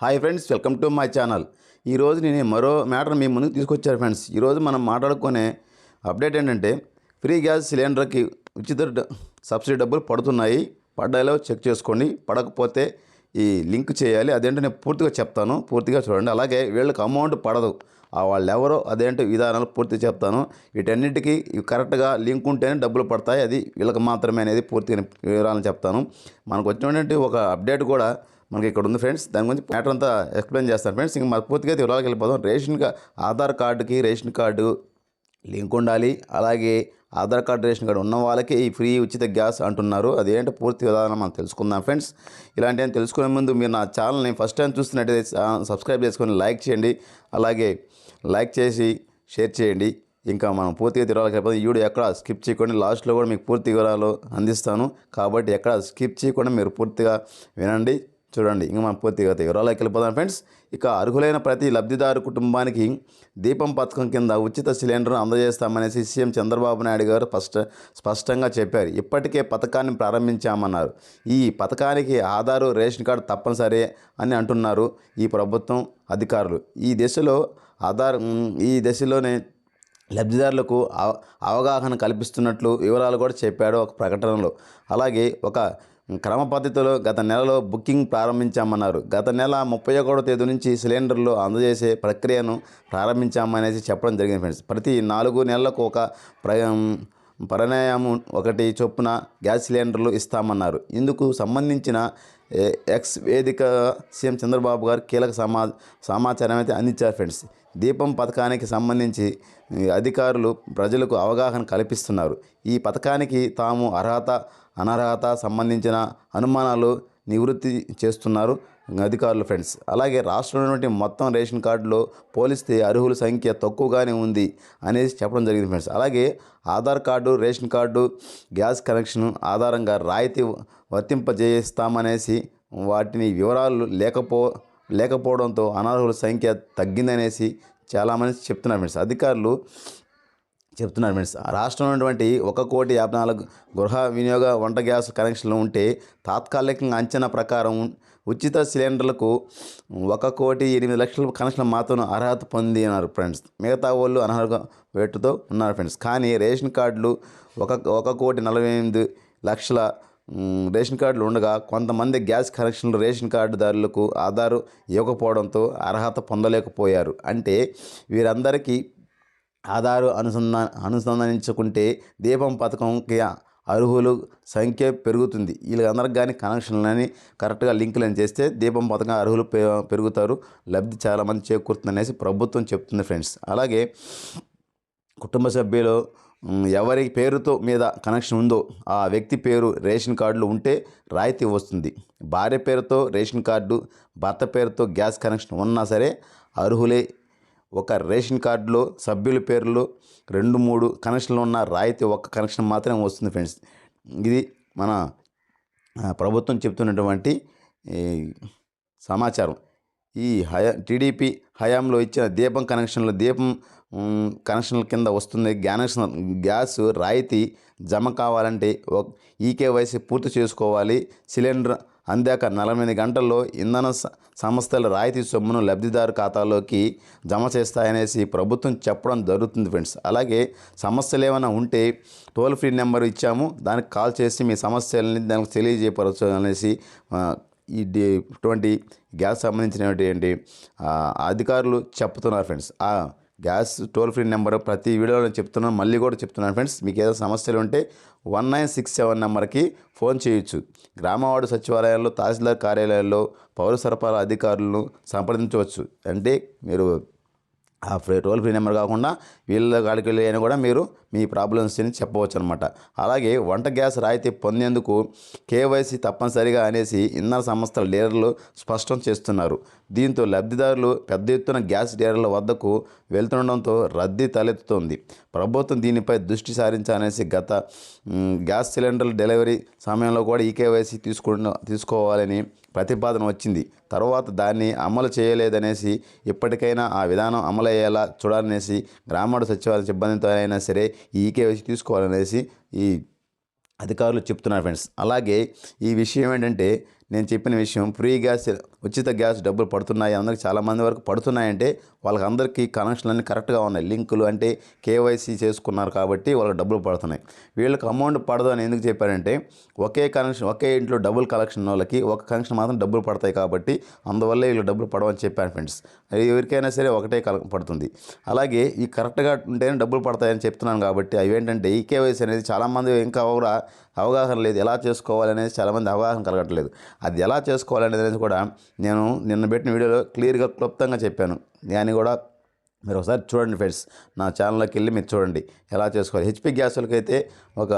Hi friends welcome to my channel. ఈరోజు నేను మరో మ్యాటర్ మీ ముందుకు తీసుకొచ్చాను ఫ్రెండ్స్. ఈరోజు మనం మాట్లాడుకునే అప్డేట్ ఏంటంటే ఫ్రీ గ్యాస్ సిలిండర్కి ఉచిత సబ్సిడీ డబ్బులు పడుతున్నాయి. పడ్డాలో చెక్ చేసుకోండి. పడకపోతే ఈ లింక్ చేయాలి. అదేంటో నేను పూర్తిగా చెప్తాను. పూర్తిగా చూడండి. అలాగే వీళ్ళకి అమౌంట్ పడదు. ఆ వాళ్ళు ఎవరో అదేంటో విధానాలు పూర్తిగా చెప్తాను. వీటన్నిటికీ ఇవి కరెక్ట్గా లింక్ ఉంటేనే డబ్బులు పడతాయి. అది వీళ్ళకి మాత్రమే అనేది పూర్తిగా వివరాలను చెప్తాను. మనకు వచ్చినటువంటి ఒక అప్డేట్ కూడా మనకి ఇక్కడ ఉంది ఫ్రెండ్స్. దాని గురించి మ్యాటర్ అంతా ఎక్స్ప్లెయిన్ చేస్తాను ఫ్రెండ్స్. ఇంక మన పూర్తిగా అయితే వివరాలకు వెళ్ళిపోదాం. రేషన్ ఆధార్ కార్డుకి రేషన్ కార్డు లింక్ ఉండాలి. అలాగే ఆధార్ కార్డు రేషన్ కార్డు ఉన్న వాళ్ళకి ఈ ఫ్రీ ఉచిత గ్యాస్ అంటున్నారు. అదేంటో పూర్తి విధానం మనం తెలుసుకుందాం ఫ్రెండ్స్. ఇలాంటివి తెలుసుకునే ముందు మీరు నా ఛానల్ని ఫస్ట్ టైం చూస్తున్నట్టయితే సబ్స్క్రైబ్ చేసుకొని లైక్ చేయండి. అలాగే లైక్ చేసి షేర్ చేయండి. ఇంకా మనం పూర్తిగా వివరాలకు ఈ వీడియో ఎక్కడ స్కిప్ చేయకుండా లాస్ట్లో కూడా మీకు పూర్తి వివరాలు అందిస్తాను. కాబట్టి ఎక్కడ స్కిప్ చేయకుండా మీరు పూర్తిగా వినండి. చూడండి ఇంకా మనం పూర్తిగా వివరాలకు వెళ్ళిపోదాం ఫ్రెండ్స్ ఇక అర్హులైన ప్రతి లబ్ధిదారు కుటుంబానికి దీపం పథకం కింద ఉచిత సిలిండర్ను అందజేస్తామనేసి సీఎం చంద్రబాబు నాయుడు గారు స్పష్ట స్పష్టంగా చెప్పారు. ఇప్పటికే పథకాన్ని ప్రారంభించామన్నారు. ఈ పథకానికి ఆధారు రేషన్ కార్డు తప్పనిసరి అని అంటున్నారు ఈ ప్రభుత్వం అధికారులు. ఈ దశలో ఆధార్ ఈ దశలోనే లబ్ధిదారులకు అవ- అవగాహన కల్పిస్తున్నట్లు వివరాలు కూడా చెప్పాడు ఒక ప్రకటనలో. అలాగే ఒక క్రమ పద్ధతిలో గత నెలలో బుకింగ్ ప్రారంభించామన్నారు. గత నెల ముప్పై ఒకటో తేదీ నుంచి సిలిండర్లు అందజేసే ప్రక్రియను ప్రారంభించామనేసి చెప్పడం జరిగింది ఫ్రెండ్స్ ప్రతి నాలుగు నెలలకు ఒక ప్ర పరిణామం ఒకటి చొప్పున గ్యాస్ సిలిండర్లు ఇస్తామన్నారు. ఇందుకు సంబంధించిన ఎక్స్ వేదిక సీఎం చంద్రబాబు గారు కీలక సమా సమాచారం అయితే అందించారు ఫ్రెండ్స్ దీపం పథకానికి సంబంధించి అధికారులు ప్రజలకు అవగాహన కల్పిస్తున్నారు. ఈ పథకానికి తాము అర్హత అనర్హత సంబంధించిన అనుమానాలు నివృత్తి చేస్తున్నారు అధికారులు ఫ్రెండ్స్. అలాగే రాష్ట్రంలో మొత్తం రేషన్ కార్డులో పోలిస్తే అర్హుల సంఖ్య తక్కువగానే ఉంది అనేసి చెప్పడం జరిగింది ఫ్రెండ్స్. అలాగే Aadhaar card ration card gas connection ఆధారంగా రాయితీ వర్తింపజేస్తామనేసి వాటిని వివరాలు లేకపో లేకపోవడంతో అనర్హుల సంఖ్య తగ్గిందనేసి చాలామంది చెప్తున్నారు ఫ్రెండ్స్. అధికారులు చెప్తున్నారు ఫ్రెండ్స్. రాష్ట్రంలో ఉన్నటువంటి ఒక కోటి యాభై నాలుగు గృహ వినియోగ వంట గ్యాస్ కనెక్షన్లు ఉంటే తాత్కాలికంగా అంచనా ప్రకారం ఉచిత సిలిండర్లకు ఒక కోటి ఎనిమిది లక్షల కనెక్షన్లు మాత్రం అర్హత పొంది అన్నారు ఫ్రెండ్స్. మిగతా వాళ్ళు అనర్హత వేటుతో ఉన్నారు ఫ్రెండ్స్. కానీ రేషన్ కార్డులు ఒక ఒక కోటి నలభై ఎనిమిది లక్షల రేషన్ కార్డులు ఉండగా కొంతమంది గ్యాస్ కనెక్షన్లు రేషన్ కార్డుదారులకు ఆధారు ఇవ్వకపోవడంతో అర్హత పొందలేకపోయారు. అంటే వీరందరికీ ఆధారు అనుసంధా అనుసంధానించుకుంటే దీపం పథకంకి అర్హులు సంఖ్య పెరుగుతుంది. వీళ్ళందరికి కానీ కనెక్షన్లని కరెక్ట్గా లింకులను చేస్తే దీపం పథకం అర్హులు పె- పెరుగుతారు. లబ్ధి చాలామంది చేకూరుతుంది అనేసి ప్రభుత్వం చెప్తుంది ఫ్రెండ్స్. అలాగే కుటుంబ సభ్యులు ఎవరి పేరుతో మీద కనెక్షన్ ఉందో ఆ వ్యక్తి పేరు రేషన్ కార్డులు ఉంటే రాయితీ వస్తుంది. భార్య పేరుతో రేషన్ కార్డు భర్త పేరుతో గ్యాస్ కనెక్షన్ ఉన్నా సరే అర్హులే ఒక రేషన్ కార్డులో సభ్యుల పేర్లు రెండు మూడు కనెక్షన్లు ఉన్న రాయితీ ఒక్క కనెక్షన్ మాత్రమే వస్తుంది ఫ్రెండ్స్. ఇది మన ప్రభుత్వం చెప్తున్నటువంటి సమాచారం. ఈ హయా టీడీపీ హయాంలో ఇచ్చిన దీపం కనెక్షన్లు దీపం కనెక్షన్ల కింద వస్తుంది గ్యాస్ గ్యాస్ రాయితీ జమ కావాలంటే ఈకేవైసీ పూర్తి చేసుకోవాలి. సిలిండర్ అందాక నలభై గంటల్లో ఇంధన సంస్థల రాయితీ సొమ్మును లబ్ధిదారు ఖాతాలోకి జమ చేస్తాయనేసి ప్రభుత్వం చెప్పడం జరుగుతుంది ఫ్రెండ్స్. అలాగే సమస్యలు ఏమైనా ఉంటే టోల్ ఫ్రీ నెంబర్ ఇచ్చాము దానికి కాల్ చేసి మీ సమస్యలని దానికి తెలియజేయపరచు అనేసి ఇటువంటి గ్యాస్ సంబంధించినటువంటి అధికారులు చెప్తున్నారు friends. Gas toll free number ప్రతి వీడియోలో చెప్తున్నాను మళ్ళీ కూడా చెప్తున్నాను ఫ్రెండ్స్. మీకు ఏదో సమస్యలు ఉంటే వన్ నైన్ సిక్స్ సెవెన్ నెంబర్కి ఫోన్ చేయొచ్చు. గ్రామవాడు సచివాలయాల్లో తహసీల్దార్ కార్యాలయాల్లో పౌర సరఫరా అధికారులను సంప్రదించవచ్చు. అంటే మీరు ఆ ఫ్రీ టోల్ ఫ్రీ నెంబర్ కాకుండా వీళ్ళ కాడికి వెళ్ళి అయినా కూడా మీరు మీ ప్రాబ్లమ్స్ని చెప్పవచ్చు అనమాట అలాగే వంట గ్యాస్ రాయితీ పొందేందుకు కేవైసీ తప్పనిసరిగా అనేసి ఇంధన సంస్థల డీలర్లు స్పష్టం చేస్తున్నారు. దీంతో లబ్ధిదారులు పెద్ద ఎత్తున గ్యాస్ డీలర్ల వద్దకు వెళ్తుండడంతో రద్దీ తలెత్తుతోంది. ప్రభుత్వం దీనిపై దృష్టి సారించాలనేసి గత గ్యాస్ సిలిండర్ డెలివరీ సమయంలో కూడా ఈ కేవైసీ తీసుకున్న తీసుకోవాలని ప్రతిపాదన వచ్చింది. తర్వాత దాన్ని అమలు చేయలేదనేసి ఇప్పటికైనా ఆ విధానం అమలయ్యేలా చూడాలనేసి గ్రామాడు సచివాలయ సిబ్బందితో అయినా సరే ఈ కేవైసీ తీసుకోవాలనేసి ఈ అధికారులు చెప్తున్నారు ఫ్రెండ్స్ అలాగే ఈ విషయం ఏంటంటే నేను చెప్పిన విషయం ఫ్రీ గ్యాస్ ఉచిత గ్యాస్ డబ్బులు పడుతున్నాయి. అందరికి చాలామంది వరకు పడుతున్నాయంటే వాళ్ళకి అందరికీ కనెక్షన్లు అన్నీ కరెక్ట్గా ఉన్నాయి. లింకులు అంటే కేవైసీ చేసుకున్నారు కాబట్టి వాళ్ళకి డబ్బులు పడుతున్నాయి. వీళ్ళకి అమౌంట్ పడదు అని ఎందుకు చెప్పారంటే ఒకే కనెక్షన్ ఒకే ఇంట్లో డబుల్ కనెక్షన్ వాళ్ళకి ఒక కనెక్షన్ మాత్రం డబ్బులు పడతాయి కాబట్టి అందువల్ల వీళ్ళు డబ్బులు పడవని చెప్పాను ఫ్రెండ్స్. అది ఎవరికైనా సరే ఒకటే కల పడుతుంది. అలాగే ఈ కరెక్ట్గా ఉంటేనే డబ్బులు పడతాయని చెప్తున్నాను కాబట్టి అవి ఏంటంటే ఈ కేవైసీ అనేది చాలామంది ఇంకా కూడా అవగాహన లేదు. ఎలా చేసుకోవాలనేది చాలామంది అవగాహన కలగట్లేదు. అది ఎలా చేసుకోవాలనేది కూడా నేను నిన్న పెట్టిన వీడియోలో క్లియర్గా క్లుప్తంగా చెప్పాను. దాన్ని కూడా మీరు ఒకసారి చూడండి ఫ్రెండ్స్. నా ఛానల్లోకి వెళ్ళి మీరు చూడండి. ఎలా చేసుకోవాలి? హెచ్పి గ్యాసులకైతే అయితే ఒక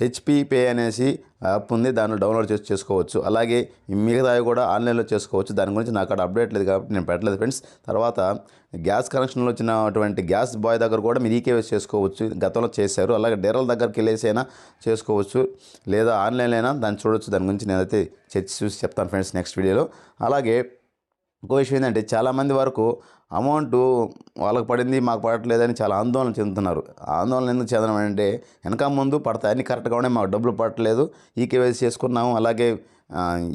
హెచ్పి పే అనేసి యాప్ ఉంది. దాన్ని డౌన్లోడ్ చేసి చేసుకోవచ్చు. అలాగే మిగతావి కూడా ఆన్లైన్లో చేసుకోవచ్చు. దాని గురించి నాకు అక్కడ అప్డేట్ లేదు కాబట్టి నేను పెట్టలేదు ఫ్రెండ్స్. తర్వాత గ్యాస్ కనెక్షన్లో వచ్చినటువంటి గ్యాస్ బాయ్ దగ్గర కూడా మీరు ఈకేవైసీ చేసుకోవచ్చు. గతంలో చేశారు. అలాగే డేరల దగ్గరికి వెళ్ళేసి అయినా చేసుకోవచ్చు. లేదా ఆన్లైన్లో అయినా దాన్ని చూడొచ్చు. దాని గురించి నేనైతే చర్చ చూసి చెప్తాను ఫ్రెండ్స్ నెక్స్ట్ వీడియోలో. అలాగే ఇంకో విషయం ఏంటంటే చాలామంది వరకు అమౌంట్ వాళ్ళకి పడింది మాకు పడట్లేదని చాలా ఆందోళన చెందుతున్నారు. ఆందోళన ఎందుకు చెందడం అంటే వెనక ముందు పడతాయి అన్ని కరెక్ట్గా ఉన్నాయి మాకు డబ్బులు పడట్లేదు. ఈ కేవైసీ చేసుకున్నాము అలాగే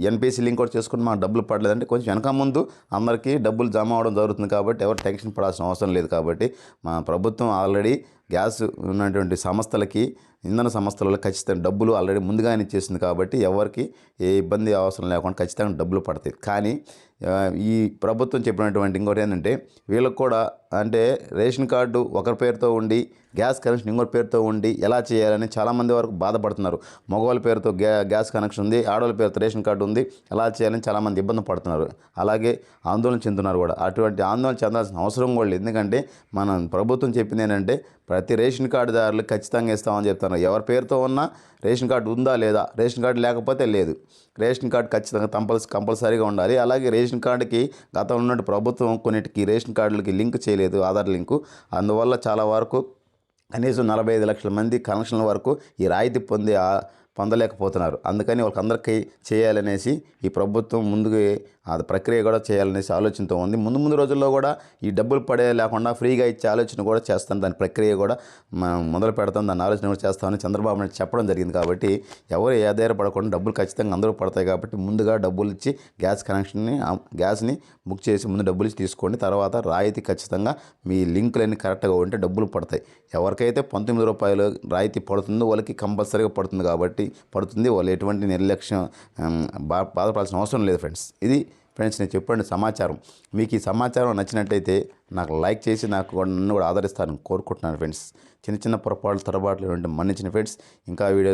ఎన్పిసి లింక్ కూడా చేసుకుని మాకు డబ్బులు పడలేదంటే కొంచెం వెనక ముందు అందరికీ డబ్బులు జమ అవడం జరుగుతుంది కాబట్టి ఎవరు టెన్షన్ పడాల్సిన అవసరం లేదు కాబట్టి మా ప్రభుత్వం ఆల్రెడీ గ్యాస్ ఉన్నటువంటి సంస్థలకి ఇంధన సంస్థలలో ఖచ్చితంగా డబ్బులు ఆల్రెడీ ముందుగానే ఇచ్చేసింది కాబట్టి ఎవరికి ఏ ఇబ్బంది అవసరం లేకుండా ఖచ్చితంగా డబ్బులు పడతాయి. కానీ ఈ ప్రభుత్వం చెప్పినటువంటి ఇంకోటి ఏంటంటే వీళ్ళకి కూడా అంటే రేషన్ కార్డు ఒకరి పేరుతో ఉండి గ్యాస్ కనెక్షన్ ఇంకోటి పేరుతో ఉండి ఎలా చేయాలని చాలామంది వరకు బాధపడుతున్నారు. మగవాళ్ళ పేరుతో గ్యా గ్యాస్ కనెక్షన్ ఉంది ఆడవాళ్ళ పేరుతో రేషన్ కార్డు ఉంది ఎలా చేయాలని చాలామంది ఇబ్బంది పడుతున్నారు. అలాగే ఆందోళన చెందుతున్నారు కూడా. అటువంటి ఆందోళన చెందాల్సిన అవసరం కూడా లేదు. ఎందుకంటే మనం ప్రభుత్వం చెప్పింది ఏంటంటే ప్రతి రేషన్ కార్డుదారులు ఖచ్చితంగా ఇస్తామని చెప్తున్నారు. ఎవరి పేరుతో ఉన్నా రేషన్ కార్డు ఉందా లేదా? రేషన్ కార్డు లేకపోతే లేదు. రేషన్ కార్డు ఖచ్చితంగా కంపల్స్ కంపల్సరీగా ఉండాలి. అలాగే రేషన్ కార్డుకి గతంలో ఉన్నట్టు ప్రభుత్వం కొన్నిటికి రేషన్ కార్డులకి లింక్ చేయలేదు. ఆధార్ లింకు. అందువల్ల చాలా వరకు కనీసం నలభై ఐదు లక్షల మంది కనెక్షన్ల వరకు ఈ రాయితీ పొందే పొందలేకపోతున్నారు. అందుకని వాళ్ళకందరికీ చేయాలనేసి ఈ ప్రభుత్వం ముందుకు ఆ ప్రక్రియ కూడా చేయాలనేసి ఆలోచనతో ఉంది. ముందు ముందు రోజుల్లో కూడా ఈ డబ్బులు పడే లేకుండా ఫ్రీగా ఇచ్చే ఆలోచన కూడా చేస్తాను దాని ప్రక్రియ కూడా మనం మొదలు పెడతాం. దాని ఆలోచన కూడా చేస్తామని చంద్రబాబు నాయుడు చెప్పడం జరిగింది కాబట్టి ఎవరు ఆధారపడకుండా డబ్బులు ఖచ్చితంగా అందరూ పడతాయి కాబట్టి ముందుగా డబ్బులు ఇచ్చి గ్యాస్ కనెక్షన్ని గ్యాస్ని బుక్ చేసి ముందు డబ్బులు ఇచ్చి తీసుకోండి. తర్వాత రాయితీ ఖచ్చితంగా మీ లింకులన్నీ కరెక్ట్గా ఉంటే డబ్బులు పడతాయి. ఎవరికైతే పంతొమ్మిది రూపాయలు రాయితీ పడుతుందో వాళ్ళకి కంపల్సరీగా పడుతుంది కాబట్టి పడుతుంది. వాళ్ళు ఎటువంటి నిర్లక్ష్యం బా బాధపడాల్సిన అవసరం లేదు ఫ్రెండ్స్. ఇది ఫ్రెండ్స్ నేను చెప్పండి సమాచారం. మీకు ఈ సమాచారం నచ్చినట్టయితే నాకు లైక్ చేసి నాకు కూడా నన్ను కూడా ఆదరిస్తారని కోరుకుంటున్నాను ఫ్రెండ్స్. చిన్న చిన్న పొరపాట్లు తరబాట్లు మన్నించిన ఫ్రెండ్స్. ఇంకా వీడియో